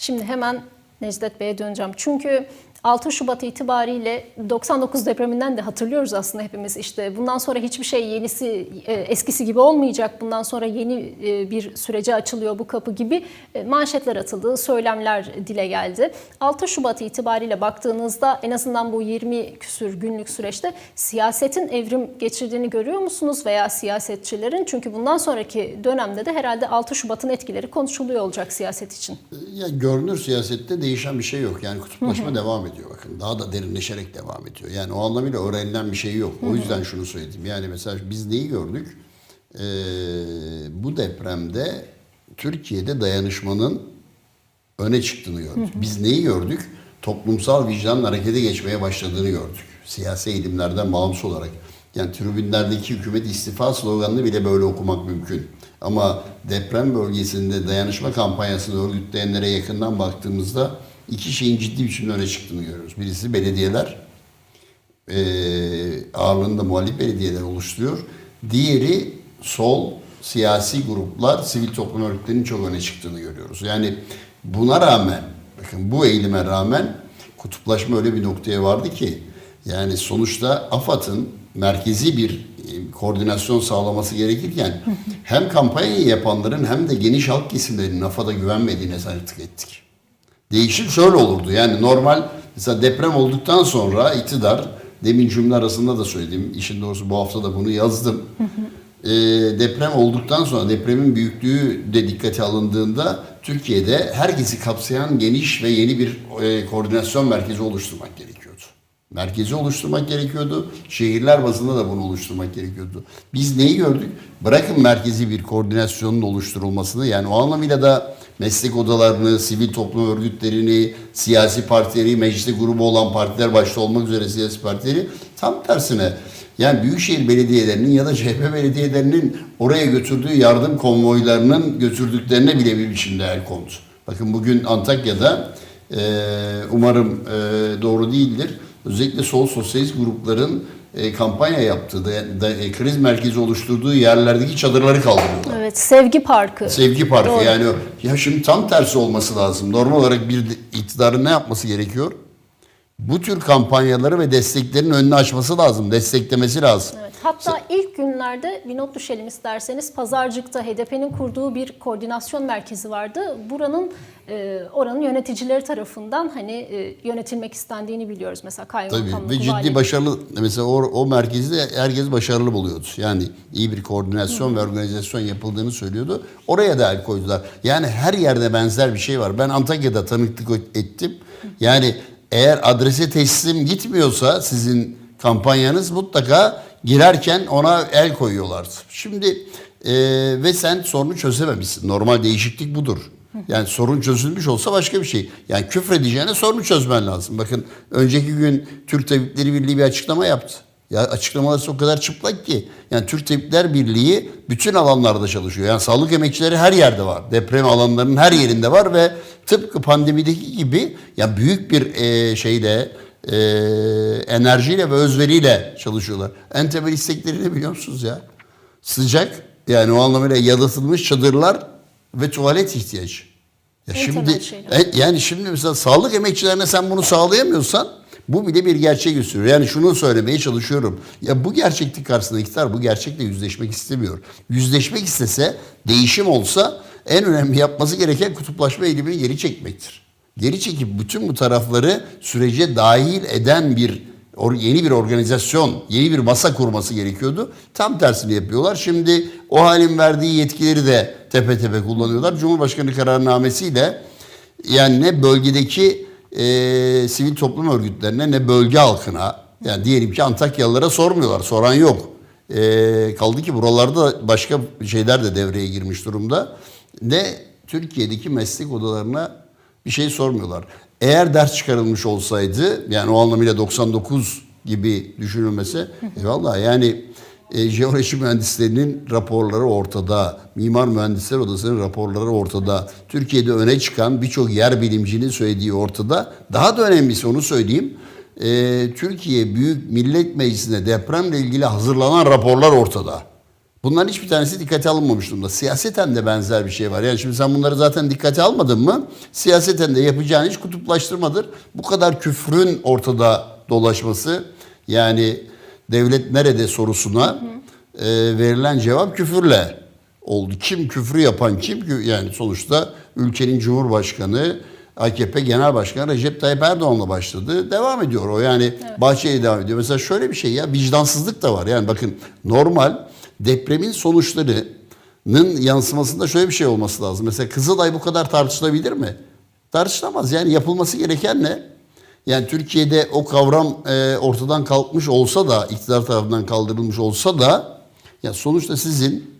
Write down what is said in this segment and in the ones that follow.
Şimdi hemen Necdet Bey'e döneceğim. Çünkü 6 Şubat itibariyle 99 depreminden de hatırlıyoruz aslında hepimiz. İşte bundan sonra hiçbir şey yenisi e, eskisi gibi olmayacak. Bundan sonra yeni e, bir sürece açılıyor bu kapı gibi e, manşetler atıldı, söylemler dile geldi. 6 Şubat itibariyle baktığınızda en azından bu 20 küsür günlük süreçte siyasetin evrim geçirdiğini görüyor musunuz veya siyasetçilerin? Çünkü bundan sonraki dönemde de herhalde 6 Şubat'ın etkileri konuşuluyor olacak siyaset için. Ya görünür siyasette değişen bir şey yok. Yani kutuplaşma devam ediyor bakın. Daha da derinleşerek devam ediyor. Yani o anlamıyla öğrenilen bir şey yok. O yüzden şunu söyledim. Yani mesela biz neyi gördük? Ee, bu depremde Türkiye'de dayanışmanın öne çıktığını gördük. Biz neyi gördük? Toplumsal vicdanın harekete geçmeye başladığını gördük. Siyasi eğilimlerden bağımsız olarak. Yani tribünlerdeki hükümet istifa sloganını bile böyle okumak mümkün. Ama deprem bölgesinde dayanışma kampanyasını örgütleyenlere yakından baktığımızda iki şeyin ciddi biçimde öne çıktığını görüyoruz. Birisi belediyeler, e, ağırlığında muhalif belediyeler oluşturuyor. Diğeri sol siyasi gruplar, sivil toplum örgütlerinin çok öne çıktığını görüyoruz. Yani buna rağmen, bakın bu eğilime rağmen kutuplaşma öyle bir noktaya vardı ki yani sonuçta AFAD'ın merkezi bir e, koordinasyon sağlaması gerekirken hem kampanyayı yapanların hem de geniş halk kesimlerinin AFAD'a güvenmediğine tanıklık ettik. Değişim şöyle olurdu. Yani normal mesela deprem olduktan sonra iktidar demin cümle arasında da söyledim. İşin doğrusu bu hafta da bunu yazdım. Ee, deprem olduktan sonra depremin büyüklüğü de dikkate alındığında Türkiye'de herkesi kapsayan geniş ve yeni bir e, koordinasyon merkezi oluşturmak gerekiyordu. Merkezi oluşturmak gerekiyordu. Şehirler bazında da bunu oluşturmak gerekiyordu. Biz neyi gördük? Bırakın merkezi bir koordinasyonun oluşturulmasını yani o anlamıyla da meslek odalarını, sivil toplum örgütlerini, siyasi partileri, mecliste grubu olan partiler başta olmak üzere siyasi partileri tam tersine yani büyükşehir belediyelerinin ya da CHP belediyelerinin oraya götürdüğü yardım konvoylarının götürdüklerine bile bir biçimde el kondu. Bakın bugün Antakya'da umarım doğru değildir. Özellikle sol sosyalist grupların e, kampanya yaptığı, da, da, e, kriz merkezi oluşturduğu yerlerdeki çadırları kaldırıyorlar. Evet, Sevgi Parkı. Sevgi Parkı Doğru. yani ya şimdi tam tersi olması lazım. Normal olarak bir iktidarın ne yapması gerekiyor? Bu tür kampanyaları ve desteklerin önünü açması lazım, desteklemesi lazım. Hatta ilk günlerde bir not düşelim isterseniz. Pazarcık'ta HDP'nin kurduğu bir koordinasyon merkezi vardı. Buranın e, oranın yöneticileri tarafından hani e, yönetilmek istendiğini biliyoruz. Mesela Tabii kaymakamlık, ve ciddi valilik. başarılı mesela o, o merkezi de herkes başarılı buluyordu. Yani iyi bir koordinasyon ve organizasyon yapıldığını söylüyordu. Oraya da el koydular. Yani her yerde benzer bir şey var. Ben Antakya'da tanıklık ettim. Yani eğer adrese teslim gitmiyorsa sizin kampanyanız mutlaka girerken ona el koyuyorlardı. Şimdi e, ve sen sorunu çözememişsin. Normal değişiklik budur. Yani sorun çözülmüş olsa başka bir şey. Yani küfredeceğine sorunu çözmen lazım. Bakın önceki gün Türk Tabipleri Birliği bir açıklama yaptı. Ya açıklamaları o kadar çıplak ki. Yani Türk Tabipler Birliği bütün alanlarda çalışıyor. Yani sağlık emekçileri her yerde var. Deprem alanlarının her yerinde var ve tıpkı pandemideki gibi ya büyük bir e, şeyle e, enerjiyle ve özveriyle çalışıyorlar. En temel istekleri ne biliyor musunuz ya? Sıcak yani o anlamıyla yalıtılmış çadırlar ve tuvalet ihtiyacı. Ya En şimdi şeyler. e, yani şimdi mesela sağlık emekçilerine sen bunu sağlayamıyorsan bu bile bir gerçeği gösteriyor. Yani şunu söylemeye çalışıyorum. Ya bu gerçeklik karşısında iktidar bu gerçekle yüzleşmek istemiyor. Yüzleşmek istese, değişim olsa en önemli yapması gereken kutuplaşma eğilimini geri çekmektir. Geri çekip bütün bu tarafları sürece dahil eden bir yeni bir organizasyon, yeni bir masa kurması gerekiyordu. Tam tersini yapıyorlar. Şimdi o halin verdiği yetkileri de tepe tepe kullanıyorlar. Cumhurbaşkanı kararnamesiyle yani ne bölgedeki e, sivil toplum örgütlerine ne bölge halkına yani diyelim ki Antakyalılara sormuyorlar. Soran yok. E, kaldı ki buralarda başka şeyler de devreye girmiş durumda. Ne Türkiye'deki meslek odalarına bir şey sormuyorlar. Eğer ders çıkarılmış olsaydı yani o anlamıyla 99 gibi düşünülmese eyvallah yani e, jeoloji mühendislerinin raporları ortada. Mimar Mühendisler Odası'nın raporları ortada. Türkiye'de öne çıkan birçok yer bilimcinin söylediği ortada. Daha da önemlisi onu söyleyeyim. E, Türkiye Büyük Millet Meclisi'ne depremle ilgili hazırlanan raporlar ortada. Bunların hiçbir tanesi dikkate alınmamış durumda. Siyaseten de benzer bir şey var. Yani şimdi sen bunları zaten dikkate almadın mı? Siyaseten de yapacağın iş kutuplaştırmadır. Bu kadar küfrün ortada dolaşması yani devlet nerede sorusuna e, verilen cevap küfürle oldu. Kim küfrü yapan kim? Yani sonuçta ülkenin Cumhurbaşkanı AKP Genel Başkanı Recep Tayyip Erdoğan'la başladı. Devam ediyor o. Yani Bahçeli devam ediyor. Mesela şöyle bir şey ya vicdansızlık da var. Yani bakın normal depremin sonuçlarının yansımasında şöyle bir şey olması lazım. Mesela Kızılay bu kadar tartışılabilir mi? Tartışılamaz. Yani yapılması gereken ne? Yani Türkiye'de o kavram e, ortadan kalkmış olsa da, iktidar tarafından kaldırılmış olsa da ya sonuçta sizin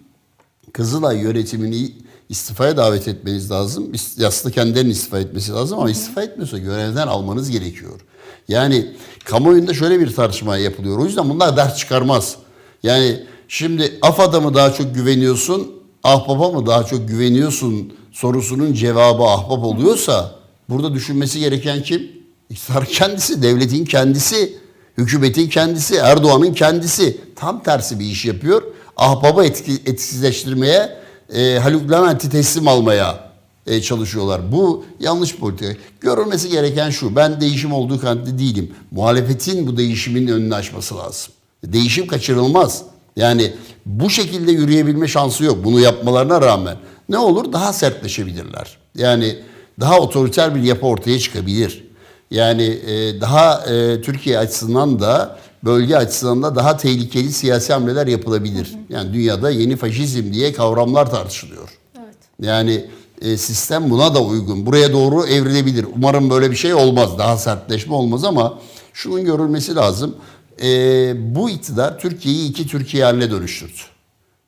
Kızılay yönetimini istifaya davet etmeniz lazım. Aslında kendilerinin istifa etmesi lazım ama istifa etmiyorsa görevden almanız gerekiyor. Yani kamuoyunda şöyle bir tartışma yapılıyor. O yüzden bunlar dert çıkarmaz. Yani şimdi AFAD'a mı daha çok güveniyorsun, Ahbap'a mı daha çok güveniyorsun sorusunun cevabı Ahbap oluyorsa burada düşünmesi gereken kim? İktidar kendisi, devletin kendisi, hükümetin kendisi, Erdoğan'ın kendisi tam tersi bir iş yapıyor. Ahbaba etki, etkisizleştirmeye, e, Haluk Levent'i teslim almaya e, çalışıyorlar. Bu yanlış politika. Görülmesi gereken şu, ben değişim olduğu kanaatinde değilim. Muhalefetin bu değişimin önünü açması lazım. Değişim kaçırılmaz. Yani bu şekilde yürüyebilme şansı yok bunu yapmalarına rağmen. Ne olur? Daha sertleşebilirler. Yani daha otoriter bir yapı ortaya çıkabilir. Yani e, daha e, Türkiye açısından da bölge açısından da daha tehlikeli siyasi hamleler yapılabilir. Yani dünyada yeni faşizm diye kavramlar tartışılıyor. Evet. Yani e, sistem buna da uygun. Buraya doğru evrilebilir. Umarım böyle bir şey olmaz. Daha sertleşme olmaz ama şunun görülmesi lazım. E, bu iktidar Türkiye'yi iki Türkiye haline dönüştürdü.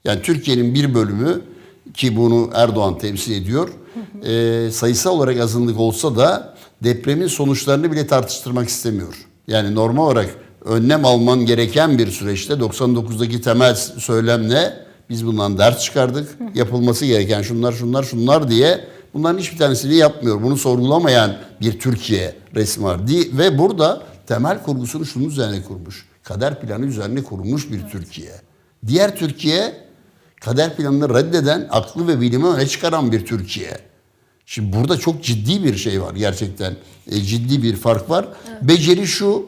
Yani Türkiye'nin bir bölümü ki bunu Erdoğan temsil ediyor. e, sayısal olarak azınlık olsa da depremin sonuçlarını bile tartıştırmak istemiyor. Yani normal olarak önlem alman gereken bir süreçte 99'daki temel söylemle biz bundan ders çıkardık. Yapılması gereken şunlar şunlar şunlar diye bunların hiçbir tanesini yapmıyor. Bunu sorgulamayan bir Türkiye resmi var. Di- Ve burada temel kurgusunu şunun üzerine kurmuş. Kader planı üzerine kurulmuş bir Türkiye. Diğer Türkiye kader planını reddeden, aklı ve bilimi öne çıkaran bir Türkiye. Şimdi burada çok ciddi bir şey var gerçekten. E, ciddi bir fark var. Beceri şu,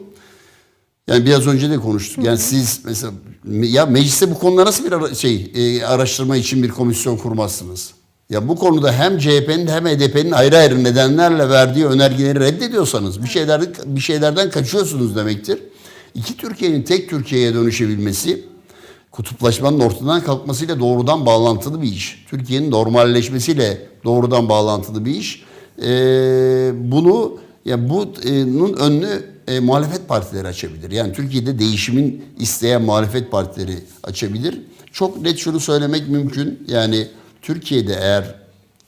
yani biraz önce de konuştuk. Yani siz mesela ya mecliste bu konuda nasıl bir ara- şey e, araştırma için bir komisyon kurmazsınız? Ya bu konuda hem CHP'nin hem HDP'nin ayrı ayrı nedenlerle verdiği önergeleri reddediyorsanız bir şeylerden bir şeylerden kaçıyorsunuz demektir. İki Türkiye'nin tek Türkiye'ye dönüşebilmesi kutuplaşmanın ortadan kalkmasıyla doğrudan bağlantılı bir iş. Türkiye'nin normalleşmesiyle doğrudan bağlantılı bir iş. Ee, bunu ya bunun önünü e, muhalefet partileri açabilir. Yani Türkiye'de değişimin isteyen muhalefet partileri açabilir. Çok net şunu söylemek mümkün. Yani Türkiye'de eğer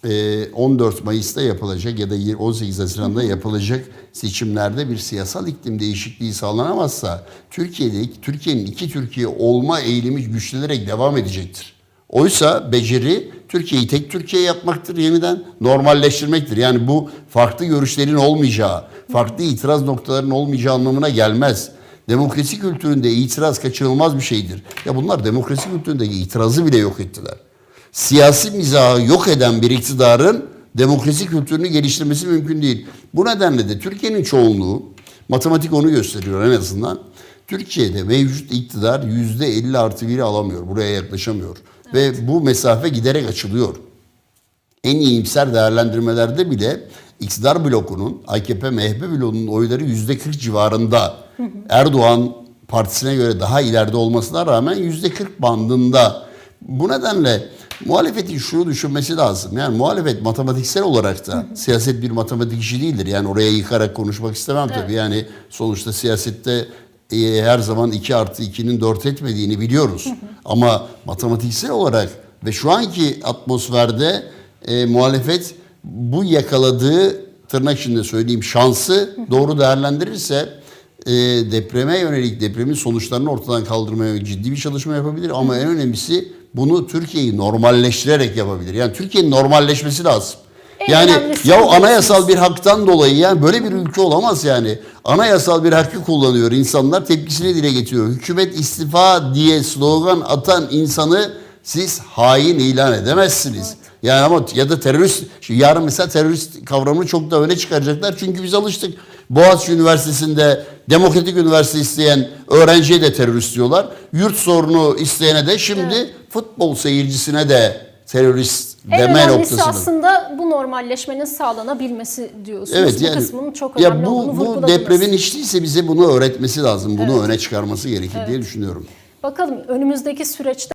e, 14 Mayıs'ta yapılacak ya da 18 Haziran'da yapılacak seçimlerde bir siyasal iklim değişikliği sağlanamazsa Türkiye'de Türkiye'nin iki Türkiye olma eğilimi güçlenerek devam edecektir. Oysa beceri Türkiye'yi tek Türkiye yapmaktır yeniden normalleştirmektir. Yani bu farklı görüşlerin olmayacağı, farklı itiraz noktalarının olmayacağı anlamına gelmez. Demokrasi kültüründe itiraz kaçınılmaz bir şeydir. Ya bunlar demokrasi kültüründeki itirazı bile yok ettiler siyasi mizahı yok eden bir iktidarın demokrasi kültürünü geliştirmesi mümkün değil. Bu nedenle de Türkiye'nin çoğunluğu, matematik onu gösteriyor en azından. Türkiye'de mevcut iktidar yüzde 50 artı 1'i alamıyor. Buraya yaklaşamıyor. Ve bu mesafe giderek açılıyor. En iyimser değerlendirmelerde bile iktidar blokunun, AKP, MHP blokunun oyları yüzde 40 civarında. Erdoğan partisine göre daha ileride olmasına rağmen yüzde 40 bandında. Bu nedenle muhalefetin şunu düşünmesi lazım. Yani muhalefet matematiksel olarak da siyaset bir matematik işi değildir. Yani oraya yıkarak konuşmak istemem tabii. Yani sonuçta siyasette e, her zaman 2 artı 2'nin 4 etmediğini biliyoruz. Ama matematiksel olarak ve şu anki atmosferde e, muhalefet bu yakaladığı tırnak içinde söyleyeyim şansı doğru değerlendirirse e, depreme yönelik depremin sonuçlarını ortadan kaldırmaya ciddi bir çalışma yapabilir. Ama en önemlisi bunu Türkiye'yi normalleştirerek yapabilir. Yani Türkiye'nin normalleşmesi lazım. En yani ya bu anayasal bir haktan dolayı yani böyle bir ülke olamaz yani. Anayasal bir hakkı kullanıyor insanlar tepkisini dile getiriyor. Hükümet istifa diye slogan atan insanı siz hain ilan edemezsiniz. Yani ama ya da terörist, şimdi yarın mesela terörist kavramını çok da öne çıkaracaklar. Çünkü biz alıştık. Boğaziçi Üniversitesi'nde demokratik üniversite isteyen öğrenciye de terörist diyorlar. Yurt sorunu isteyene de şimdi futbol seyircisine de terörist En deme noktasına. aslında bu normalleşmenin sağlanabilmesi diyorsunuz. Evet bu yani kısmının çok ya önemli bu olduğunu bu vurguladınız. depremin hiç değilse bize bunu öğretmesi lazım. Bunu öne çıkarması gerekir diye düşünüyorum. Bakalım önümüzdeki süreçte